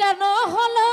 কেন হলো